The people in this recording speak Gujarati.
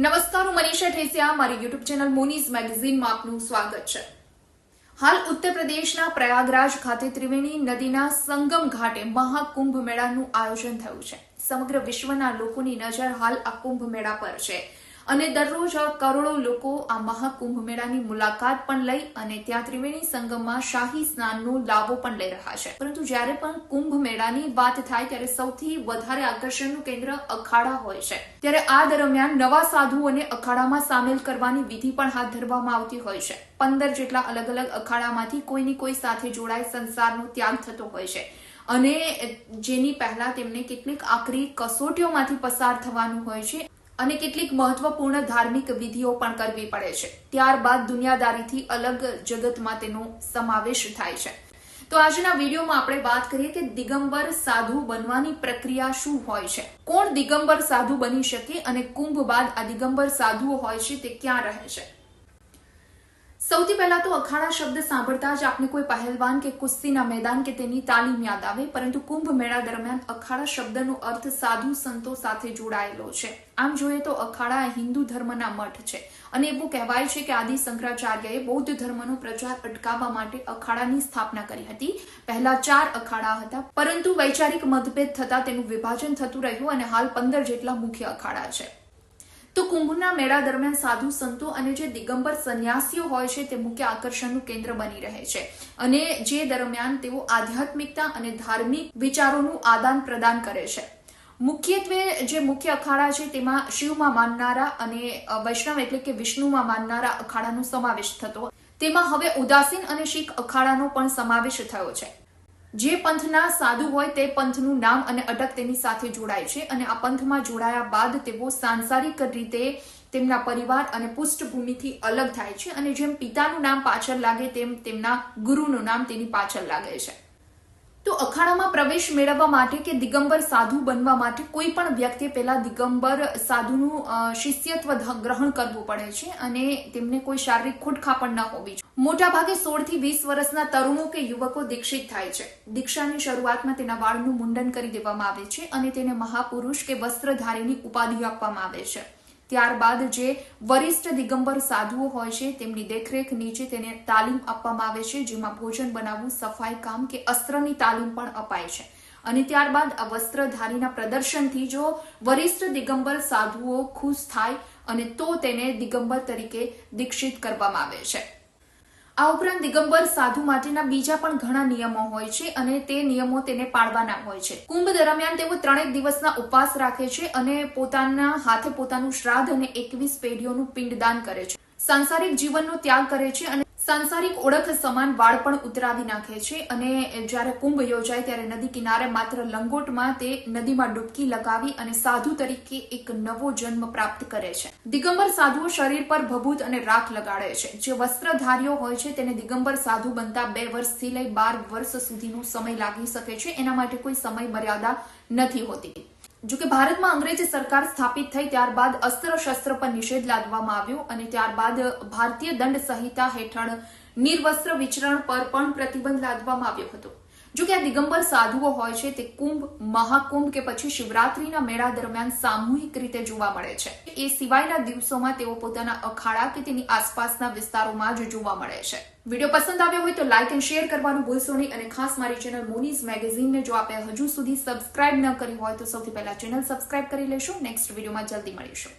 નમસ્કાર, હું મનીષા ઠેસિયા મારી યુટ્યુબ ચેનલ મોનીઝ મેગઝીનમાં આપનું સ્વાગત છે. હાલ ઉત્તર પ્રદેશના પ્રયાગરાજ ખાતે ત્રિવેણી નદીના સંગમ ઘાટે મહાકુંભ મેળાનું આયોજન થયું છે. સમગ્ર વિશ્વના લોકોની નજર હાલ આ કુંભ મેળા પર છે. અને દરરોજ કરોડો લોકો આ મહાકુંભ મેળાની મુલાકાત પણ લઈ અને ત્યાં ત્રિવેણી સંગમમાં શાહી સ્નાનનો લાભો પણ લઈ રહ્યા છે. પરંતુ જ્યારે પણ કુંભ મેળાની વાત થાય ત્યારે સૌથી વધારે આકર્ષણનું કેન્દ્ર અખાડા હોય છે. ત્યારે આ દરમિયાન નવા સાધુઓને અખાડામાં સામેલ કરવાની વિધિ પણ હાથ ધરવામાં આવતી હોય છે. પંદર જેટલા અલગ અલગ અખાડામાંથી કોઈની કોઈ સાથે જોડાઈ સંસારનો ત્યાગ થતો હોય છે. અને જેની પહેલા તેમને કેટલીક આકરી કસોટીઓમાંથી પસાર થવાનું હોય છે. અને કેટલીક મહત્વપૂર્ણ ધાર્મિક વિધિઓ પણ કરવી પડે છે. ત્યારબાદ દુનિયાદારીથી અલગ જગતમાં તેનો સમાવેશ થાય છે. તો આજના વિડીયોમાં આપણે વાત કરીએ કે દિગંબર સાધુ બનવાની પ્રક્રિયા શું હોય છે? કોણ દિગંબર સાધુ બની શકે અને કુંભ બાદ આ દિગંબર સાધુઓ હોય છે તે ક્યાં રહે છે? સૌથી પહેલા તો અખાડા શબ્દ સાંભળતા જ આપને કોઈ પહેલવાન કે કુસ્તીના મેદાન કે તેની તાલીમ યાદ આવે, પરંતુ કુંભ મેળા દરમિયાન અખાડા શબ્દનો અર્થ સાધુ સંતો સાથે જોડાયેલો છે. આમ જોઈએ તો અખાડા હિન્દુ ધર્મના મઠ છે અને એવું કહેવાય છે કે આદિ શંકરાચાર્યએ બૌદ્ધ ધર્મનો પ્રચાર અટકાવવા માટે અખાડાની સ્થાપના કરી હતી. પહેલા ચાર અખાડા હતા, પરંતુ વૈચારિક મતભેદ થતા તેનું વિભાજન થતું રહ્યું અને હાલ પંદર જેટલા મુખ્ય અખાડા છે. તો કુંભના મેળા દરમિયાન સાધુ સંતો અને જે દિગંબર સંન્યાસીઓ હોય છે, તે મુખ્ય આકર્ષણનું કેન્દ્ર બની રહે છે. અને જે દરમિયાન તેઓ આધ્યાત્મિકતા અને ધાર્મિક વિચારોનું આદાન પ્રદાન કરે છે. મુખ્યત્વે જે મુખ્ય અખાડા છે, તેમાં શિવમાં માનનારા અને વૈષ્ણવ એટલે કે વિષ્ણુમાં માનનારા અખાડાનો સમાવેશ થતો. તેમાં હવે ઉદાસીન અને શીખ અખાડાનો પણ સમાવેશ થયો છે. જે પંથના સાધુ હોય તે પંથનું નામ અને અટક તેની સાથે જોડાય છે અને આ પંથમાં જોડાયા બાદ તેઓ સાંસારિક રીતે તેમના પરિવાર અને પૃષ્ઠભૂમિથી અલગ થાય છે અને જેમ પિતાનું નામ પાછળ લાગે તેમ તેમના ગુરુનું નામ તેની પાછળ લાગે છે. અખાડામાં પ્રવેશ મેળવવા માટે કે દિગંબર સાધુ બનવા માટે કોઈ પણ વ્યક્તિએ પહેલા દિગંબર સાધુનું શિષ્યત્વ ગ્રહણ કરવું પડે છે અને તેમને કોઈ શારીરિક ખોટખા પણ ન હોવી જોઈએ. મોટા ભાગે સોળથી વીસ વર્ષના તરુણો કે યુવકો દીક્ષિત થાય છે. દીક્ષાની શરૂઆતમાં તેના વાળનું મુંડન કરી દેવામાં આવે છે અને તેને મહાપુરુષ કે વસ્ત્રધારીની ઉપાધિ આપવામાં આવે છે. ત્યારબાદ જે વરિષ્ઠ દિગંબર સાધુઓ હોય છે, તેમની દેખરેખ નીચે તેને તાલીમ આપવામાં આવે છે, જેમાં ભોજન બનાવવું, સફાઈ કામ કે અસ્ત્રની તાલીમ પણ અપાય છે. અને ત્યારબાદ આ વસ્ત્રધારીના પ્રદર્શનથી જો વરિષ્ઠ દિગંબર સાધુઓ ખુશ થાય અને તો તેને દિગંબર તરીકે દીક્ષિત કરવામાં આવે છે. આ ઉપરાંત દિગંબર સાધુ માટેના બીજા પણ ઘણા નિયમો હોય છે અને તે નિયમો તેને પાળવાના હોય છે. કુંભ દરમિયાન તેઓ ત્રણેક દિવસના ઉપવાસ રાખે છે અને પોતાના હાથે પોતાનું શ્રાદ્ધ અને એકવીસ પેઢીઓનું પિંડદાન કરે છે. સાંસારિક જીવનનો ત્યાગ કરે છે અને સાંસારિક ઓળખ સમાન વાળ પણ ઉતરાવી નાખે છે અને જ્યારે કુંભ યોજાય ત્યારે નદી કિનારે માત્ર લંગોટમાં તે નદીમાં ડૂબકી લગાવી અને સાધુ તરીકે એક નવો જન્મ પ્રાપ્ત કરે છે. દિગંબર સાધુઓ શરીર પર ભભૂત અને રાખ લગાડે છે. જે વસ્ત્રધારીઓ હોય છે તેને દિગંબર સાધુ બનતા બે વર્ષથી લઈ બાર વર્ષ સુધીનો સમય લાગી શકે છે. એના માટે કોઈ સમય મર્યાદા નથી હોતી. જોકે ભારતમાં અંગ્રેજ સરકાર સ્થાપિત થઈ ત્યારબાદ અસ્ત્ર શસ્ત્ર પર નિષેધ લાદવામાં આવ્યો અને ત્યારબાદ ભારતીય દંડ સંહિતા હેઠળ નિર્વસ્ત્ર વિચરણ પર પણ પ્રતિબંધ લાદવામાં આવ્યો હતો. જોકે આ દિગંબર સાધુઓ હોય છે, તે કુંભ, મહાકુંભ કે પછી શિવરાત્રીના મેળા દરમિયાન સામૂહિક રીતે જોવા મળે છે. એ સિવાયના દિવસોમાં તેઓ પોતાના અખાડા કે તેની આસપાસના વિસ્તારોમાં જ જોવા મળે છે. વીડિયો પસંદ આવ્યો હોય તો લાઇક એન્ડ શેર કરવાનું ભૂલશો નહીં અને ખાસ મારી ચેનલ મોનીઝ મેગેઝીનને જો આપે હજુ સુધી સબસ્ક્રાઇબ ન કરી હોય તો સૌથી પહેલા ચેનલ સબસ્ક્રાઇબ કરી લેશો. નેક્સ્ટ વિડીયોમાં જલ્દી મળીશું.